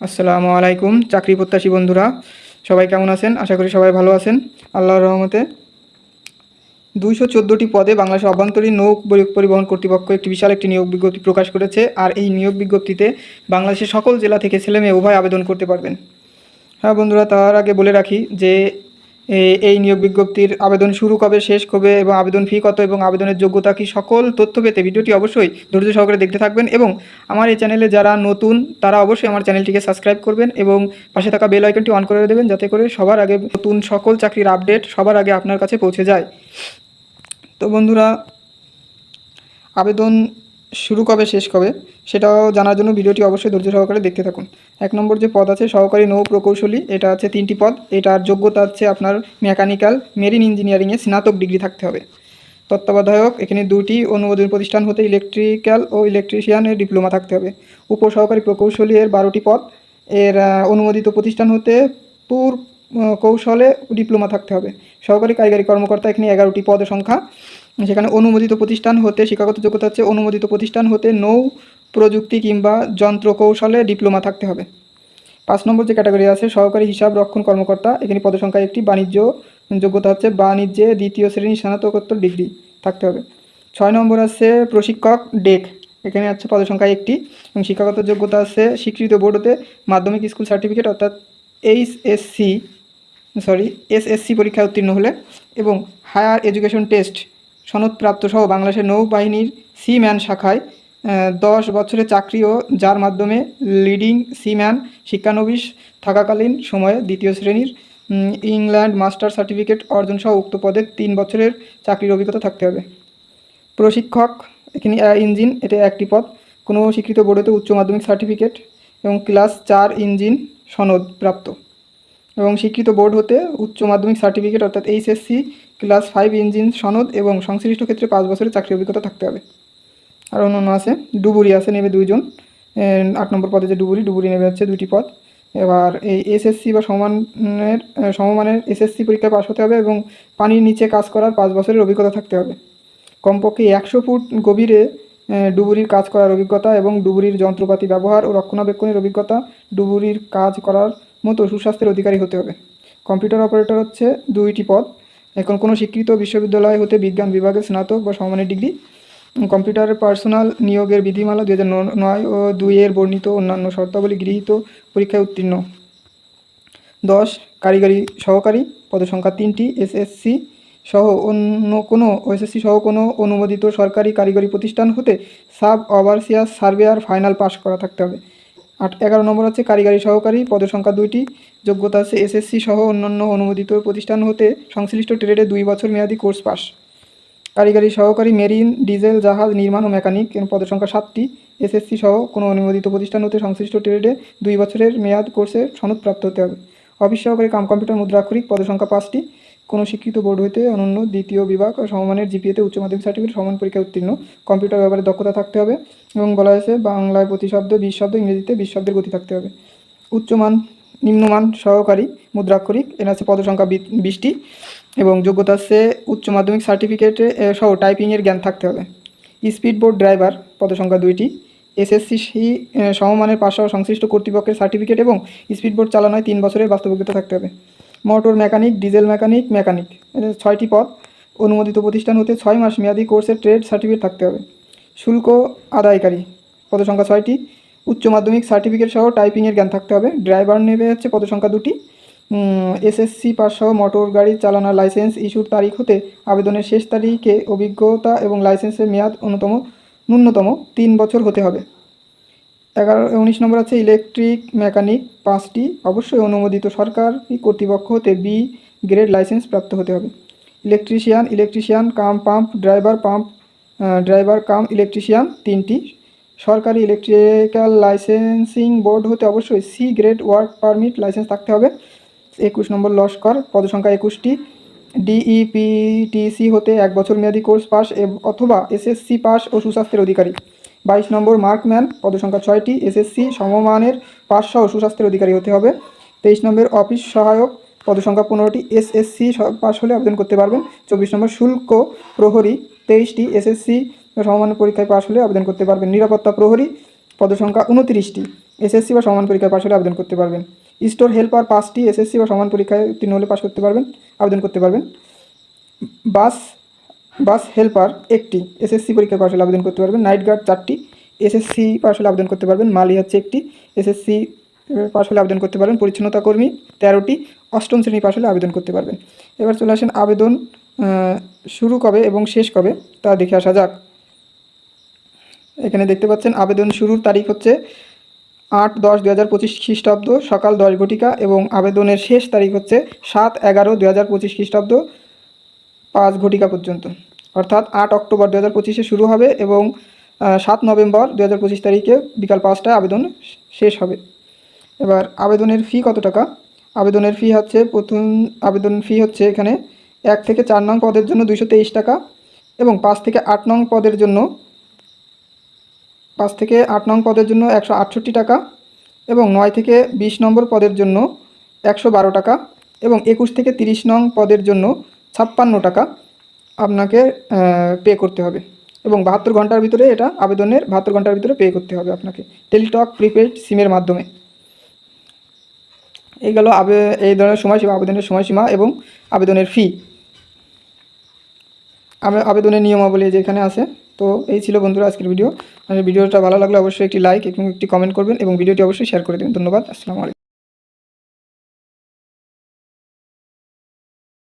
আসসালামু আলাইকুম, চাকরি প্রত্যাশী বন্ধুরা, সবাই কেমন আছেন? আশা করি সবাই ভালো আছেন। আল্লাহর রহমতে দুইশো চোদ্দোটি পদে বাংলাদেশ অভ্যন্তরীণ নৌক পরিবহন কর্তৃপক্ষ একটি বিশাল একটি নিয়োগ বিজ্ঞপ্তি প্রকাশ করেছে, আর এই নিয়োগ বিজ্ঞপ্তিতে বাংলাদেশের সকল জেলা থেকে ছেলেমেয়ে উভয় আবেদন করতে পারবেন। হ্যাঁ বন্ধুরা, তার আগে বলে রাখি যে এই নিয়োগ বিজ্ঞপ্তির আবেদন শুরু কবে, শেষ কবে, এবং আবেদন ফি কত, এবং আবেদনের যোগ্যতা কি সকল তথ্য পেতে ভিডিওটি অবশ্যই ধৈর্য সহকারে দেখতে থাকবেন এবং আমার এই চ্যানেলে যারা নতুন, তারা অবশ্যই আমার চ্যানেলটিকে সাবস্ক্রাইব করবেন এবং পাশে থাকা বেল আইকনটি অন করে দেবেন যাতে করে সবার আগে নতুন সকল চাকরির আপডেট সবার আগে আপনার কাছে পৌঁছে যায়। তো বন্ধুরা, আবেদন শুরু কবে, শেষ কবে, সেটাও জানার জন্য ভিডিওটি অবশ্যই ধৈর্য সহকারে দেখতে থাকুন। এক নম্বর যে পদ আছে, সহকারী নৌ প্রকৌশলী, এটা আছে তিনটি পদ। এটার যোগ্যতা হচ্ছে আপনার মেকানিক্যাল, মেরিন ইঞ্জিনিয়ারিংয়ে স্নাতক ডিগ্রি থাকতে হবে। তত্ত্বাবধায়ক, এখানে দুটি অনুমোদন প্রতিষ্ঠান হতে ইলেকট্রিক্যাল ও ইলেকট্রিশিয়ানের ডিপ্লোমা থাকতে হবে। উপসহকারী প্রকৌশলী এর বারোটি পদ। এর অনুমোদিত প্রতিষ্ঠান হতে পুর কৌশলে ডিপ্লোমা থাকতে হবে। সহকারী কারিগরি কর্মকর্তা, এখানে এগারোটি পদের সংখ্যা। সেখানে অনুমোদিত প্রতিষ্ঠান হতে শিক্ষাগত যোগ্যতা হচ্ছে অনুমোদিত প্রতিষ্ঠান হতে নৌ প্রযুক্তি কিংবা যন্ত্র কৌশলে ডিপ্লোমা থাকতে হবে। পাঁচ নম্বর যে ক্যাটাগরি আছে, সহকারী হিসাব রক্ষণ কর্মকর্তা, এখানে পদসংখ্যা একটি, বাণিজ্য যোগ্যতা হচ্ছে বাণিজ্যে দ্বিতীয় শ্রেণি স্নাতকোত্তর ডিগ্রি থাকতে হবে। ছয় নম্বর আছে প্রশিক্ষক ডেক, এখানে আছে পদসংখ্যা একটি এবং শিক্ষাগত যোগ্যতা আছে স্বীকৃত বোর্ড হতে মাধ্যমিক স্কুল সার্টিফিকেট অর্থাৎ H S C sorry SSC পরীক্ষায় উত্তীর্ণ হলে এবং হায়ার এডুকেশন টেস্ট সনদপ্রাপ্ত সহ বাংলাদেশের নৌবাহিনীর সিম্যান শাখায় দশ বছরের চাকরি ও যার মাধ্যমে লিডিং সিম্যান শিক্ষানবিশ থাকাকালীন সময়ে দ্বিতীয় শ্রেণির ইংল্যান্ড মাস্টার সার্টিফিকেট অর্জন সহ উক্ত পদে তিন বছরের চাকরির অভিজ্ঞতা থাকতে হবে। প্রশিক্ষক, এখানে ইঞ্জিন, এটা একটি পদ। কোনো স্বীকৃত বোর্ডেতে উচ্চ মাধ্যমিক সার্টিফিকেট এবং ক্লাস চার ইঞ্জিন সনদ প্রাপ্ত এবং স্বীকৃত বোর্ড হতে উচ্চ মাধ্যমিক সার্টিফিকেট, অর্থাৎ এইচএসসি ক্লাস ফাইভ ইঞ্জিন সনদ এবং সংশ্লিষ্ট ক্ষেত্রে পাঁচ বছরের চাকরি অভিজ্ঞতা থাকতে হবে। আর অন্য আছে, ডুবুরি আছে, নেবে দুইজন। আট নম্বর পদে যে ডুবুরি ডুবুরি নেবে হচ্ছে দুটি পদ। এবার এই এসএসসি বা সমানের সমমানের এসএসসি পরীক্ষায় পাশ হতে হবে এবং পানির নিচে কাজ করার পাঁচ বছরের অভিজ্ঞতা থাকতে হবে। কমপক্ষে একশো ফুট গভীরে ডুবুরির কাজ করার অভিজ্ঞতা এবং ডুবুরির যন্ত্রপাতি ব্যবহার ও রক্ষণাবেক্ষণের অভিজ্ঞতা ডুবুরির কাজ করার মতো সুস্বাস্থ্যের অধিকারী হতে হবে। কম্পিউটার অপারেটর হচ্ছে দুইটি পদ। এখন কোনো স্বীকৃত বিশ্ববিদ্যালয় হতে বিজ্ঞান বিভাগে স্নাতক বা সমমানের ডিগ্রি কম্পিউটার পার্সোনাল নিয়োগের বিধিমালা দু নয় ও দুইয়ের বর্ণিত অন্যান্য শর্তাবলী গৃহীত পরীক্ষায় উত্তীর্ণ। দশ, কারিগরি সহকারী, পদসংখ্যা তিনটি, এসএসসি সহ অন্য কোনো এসএসসি সহ কোনো অনুমোদিত সরকারি কারিগরি প্রতিষ্ঠান হতে sub overseer surveyor final pass করা থাকতে হবে। আট এগারো নম্বর আছে কারিগরি সহকারী, পদসংখ্যা দুইটি, যোগ্যতা আছে এসএসসি সহ অন্যান্য অনুমোদিত প্রতিষ্ঠান হতে সংশ্লিষ্ট ট্রেডে দুই বছর মেয়াদী কোর্স পাস। কারিগরি সহকারী মেরিন, ডিজেল, জাহাজ, নির্মাণ ও মেকানিক এর পদসংখ্যা সাতটি, এসএসসি সহ কোনো অনুমোদিত প্রতিষ্ঠান হতে সংশ্লিষ্ট ট্রেডে দুই বছরের মেয়াদ কোর্সে সনদপ্রাপ্ত হতে হবে। অফিস সহকারী কাম কম্পিউটার মুদ্রাক্ষরিক পদসংখ্যা পাঁচটি কোনো শিক্ষিত বোর্ড হইতে অনন্য দ্বিতীয় বিভাগ সমমানের জিপিএতে উচ্চ মাধ্যমিক সার্টিফিকেট সমান পরীক্ষায় উত্তীর্ণ। কম্পিউটার ব্যাপারে দক্ষতা থাকতে হবে এবং বলা হয়েছে বাংলায় প্রতি শব্দ বিশ শব্দ, ইংরেজিতে বিশ শব্দের গতি থাকতে হবে। উচ্চমান, নিম্নমান সহকারী মুদ্রাক্ষরিক, এর আছে পদসংখ্যা বিশটি এবং যোগ্যতা আছে উচ্চ মাধ্যমিক সার্টিফিকেটে সহ টাইপিংয়ের জ্ঞান থাকতে হবে। স্পিড বোর্ড ড্রাইভার, পদসংখ্যা দুইটি। এসএসসি সমমানের পাশ সহ সংশ্লিষ্ট কর্তৃপক্ষের সার্টিফিকেট এবং স্পিড বোর্ড চালানোয় তিন বছরের বাস্তবজ্ঞতা থাকতে হবে। Motor mechanic, diesel mechanic mechanic. ছয়টি পদ। অনুমোদিত প্রতিষ্ঠান হতে ছয় মাস মেয়াদী কোর্সের ট্রেড সার্টিফিকেট থাকতে হবে। শুল্ক আদায়কারী। পদসংখ্যা ছয়টি। উচ্চ মাধ্যমিক সার্টিফিকেট সহ টাইপিংয়ের জ্ঞান থাকতে হবে। ড্রাইভার নেবে হচ্ছে পদসংখ্যা দুটি। এসএসসি পাস সহ মোটর গাড়ি চালানোর লাইসেন্স ইস্যুর তারিখ হতে আবেদনের শেষ তারিখে অভিজ্ঞতা এবং লাইসেন্সের মেয়াদ অন্যতম, ন্যূনতম তিন বছর হতে হবে। এগারো, উনিশ নম্বর আছে ইলেকট্রিক মেকানিক পাঁচটি। অবশ্যই অনুমোদিত সরকার কর্তৃপক্ষ হতে বি গ্রেড লাইসেন্স প্রাপ্ত হতে হবে। Electrician electrician, cum pump, driver pump driver, cum, electrician তিনটি। সরকারি ইলেকট্রিক্যাল লাইসেন্সিং বোর্ড হতে অবশ্যই C grade work permit license থাকতে হবে। একুশ নম্বর লস্কর, পদসংখ্যা একুশটি। ডিইপিটিসি হতে এক বছর মেয়াদী কোর্স পাস অথবা এসএসসি পাস ও সুস্বাস্থ্যের অধিকারী। বাইশ নম্বর মার্কম্যান, পদসংখ্যা ছয়টি এসএসসি সমমানের সহ সুস্বাস্থ্যের অধিকারী হতে হবে। তেইশ নম্বর অফিস সহায়ক, পদসংখ্যা পনেরোটি এসএসসি পাস হলে আবেদন করতে পারবেন। চব্বিশ নম্বর শুল্ক প্রহরী, তেইশটি এসএসসি সমমানের পরীক্ষায় পাশ হলে আবেদন করতে পারবেন। নিরাপত্তা প্রহরী, পদসংখ্যা উনত্রিশটি এসএসসি বা সমান পরীক্ষায় পাশ হলে আবেদন করতে পারবেন। স্টোর হেল্পার পাঁচটি এসএসসি বা সমান পরীক্ষায় উত্তীর্ণ হলে পাশ করতে পারবেন, আবেদন করতে পারবেন। বাস বাস হেল্পার একটি এসএসসি পরীক্ষা পাশ হলে আবেদন করতে পারবেন। নাইট গার্ড চারটি এসএসসি পাশ হলে আবেদন করতে পারবেন। মালি হচ্ছে একটি এসএসসি পাশ হলে আবেদন করতে পারবেন। পরিচ্ছন্নতা কর্মী তেরোটি। অষ্টম শ্রেণি পাশ হলে আবেদন করতে পারবেন। এবার চলে আসেন আবেদন শুরু কবে এবং শেষ কবে? তা দেখে আসা যাক। এখানে দেখতে পাচ্ছেন, আবেদন শুরুর তারিখ হচ্ছে আট দশ দু হাজার পঁচিশ খ্রিস্টাব্দ, সকাল দশ ঘটিকা এবং আবেদনের শেষ তারিখ হচ্ছে সাত এগারো দু হাজার পঁচিশ খ্রিস্টাব্দ, পাঁচ ঘটিকা পর্যন্ত। অর্থাৎ আট অক্টোবর দু হাজার পঁচিশে শুরু হবে এবং সাত নভেম্বর দু হাজার পঁচিশ তারিখে বিকাল পাঁচটায় আবেদন শেষ হবে। এবার আবেদনের ফি কত টাকা? আবেদনের ফি হচ্ছে, প্রথম আবেদন ফি হচ্ছে এখানে এক থেকে চার নং পদের জন্য দুইশো তেইশ টাকা এবং পাঁচ থেকে আট নং পদের জন্য, পাঁচ থেকে আট নং পদের জন্য একশো আটষট্টি টাকা এবং নয় থেকে বিশ নম্বর পদের জন্য একশো বারো টাকা এবং একুশ থেকে তিরিশ নং পদের জন্য ছাপ্পান্ন টাকা আপনাকে পে করতে হবে। এবং বাহাত্তর ঘণ্টার ভিতরে এটা আবেদনের বাহাত্তর ঘণ্টার ভিতরে পে করতে হবে আপনাকে। টেলিটক প্রিপেড সিমের মাধ্যমে। এই গেল আবে, এই ধরনের সময়সীমা, আবেদনের সময়সীমা এবং আবেদনের ফি আবে- আবেদনের নিয়মাবলী যেখানে আছে, তো এই ছিল বন্ধুরা আজকের ভিডিও। ভিডিওটা ভালো লাগলে অবশ্যই একটি লাইক এবং একটি কমেন্ট করবেন এবং ভিডিওটি অবশ্যই শেয়ার করে দেবেন। ধন্যবাদ, আসসালামু আলাইকুম।